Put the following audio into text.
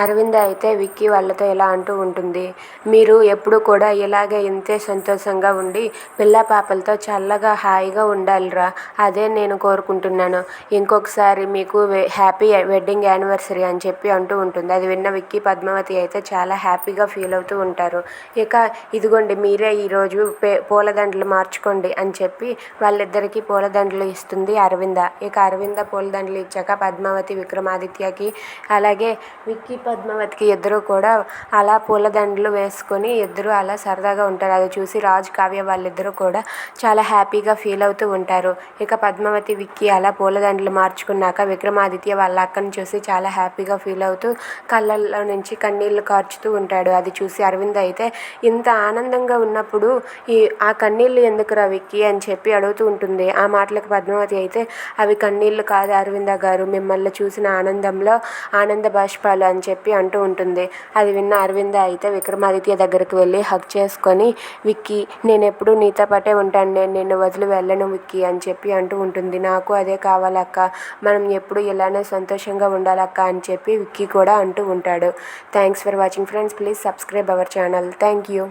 అరవింద అయితే విక్కీ వాళ్ళతో ఇలా అంటూ ఉంటుంది. మీరు ఎప్పుడు కూడా ఇలాగే ఇంతే సంతోషంగా ఉండి పిల్ల పాపలతో చల్లగా హాయిగా ఉండాలిరా. అదే నేను కోరుకుంటున్నాను. ఇంకొకసారి మీకు హ్యాపీ వెడ్డింగ్ యానివర్సరీ అని చెప్పి అంటూ ఉంటుంది. అది విన్న విక్కీ పద్మావతి అయితే చాలా హ్యాపీగా ఫీల్ అవుతూ ఉంటారు. ఇక ఇదిగోండి మీరే ఈరోజు పే పూలదండలు మార్చుకోండి అని చెప్పి వాళ్ళిద్దరికీ పూలదండలు ఇస్తుంది అరవింద. ఇక అరవింద పూలదండలు ఇచ్చాక పద్మావతి విక్రమాదిత్యకి అలాగే విక్కీ పద్మావతికి ఇద్దరు కూడా అలా పూలదండలు వేసుకొని ఇద్దరు అలా సరదాగా ఉంటారు. అది చూసి రాజు కావ్య వాళ్ళిద్దరూ కూడా చాలా హ్యాపీగా ఫీల్ అవుతూ ఉంటారు. ఇక పద్మావతి విక్కీ అలా పూలదండలు మార్చుకున్నాక విక్రమాదిత్య వాళ్ళ అక్కను చూసి చాలా హ్యాపీగా ఫీల్ అవుతూ కళ్ళల్లో నుంచి కన్నీళ్ళు కార్చుతూ ఉంటాడు. అది చూసి అరవింద్ అయితే ఇంత ఆనందంగా ఉన్నప్పుడు ఈ ఆ కన్నీళ్ళు ఎందుకురా విక్కీ అని చెప్పి అడుగుతూ ఉంటుంది. ఆ మాటలకు పద్మావతి అయితే అవి కన్నీళ్ళు కాదు అరవింద గారు మిమ్మల్ని చూసిన ఆనందంలో ఆనంద బాష్పాలు అని చెప్పి చెప్పి అంటూ ఉంటుంది. అది విన్న అరవింద అయితే విక్రమాదిత్య దగ్గరికి వెళ్ళి హక్ చేసుకొని విక్కీ నేను ఎప్పుడు నీతో పాటే ఉంటాను. నేను నిన్ను వదిలి వెళ్ళను విక్కీ అని చెప్పి అంటూ ఉంటుంది. నాకు అదే కావాలక్క. మనం ఎప్పుడు ఇలానే సంతోషంగా ఉండాలక్క అని చెప్పి విక్కీ కూడా అంటూ ఉంటాడు. Thanks for watching friends please subscribe our channel thank you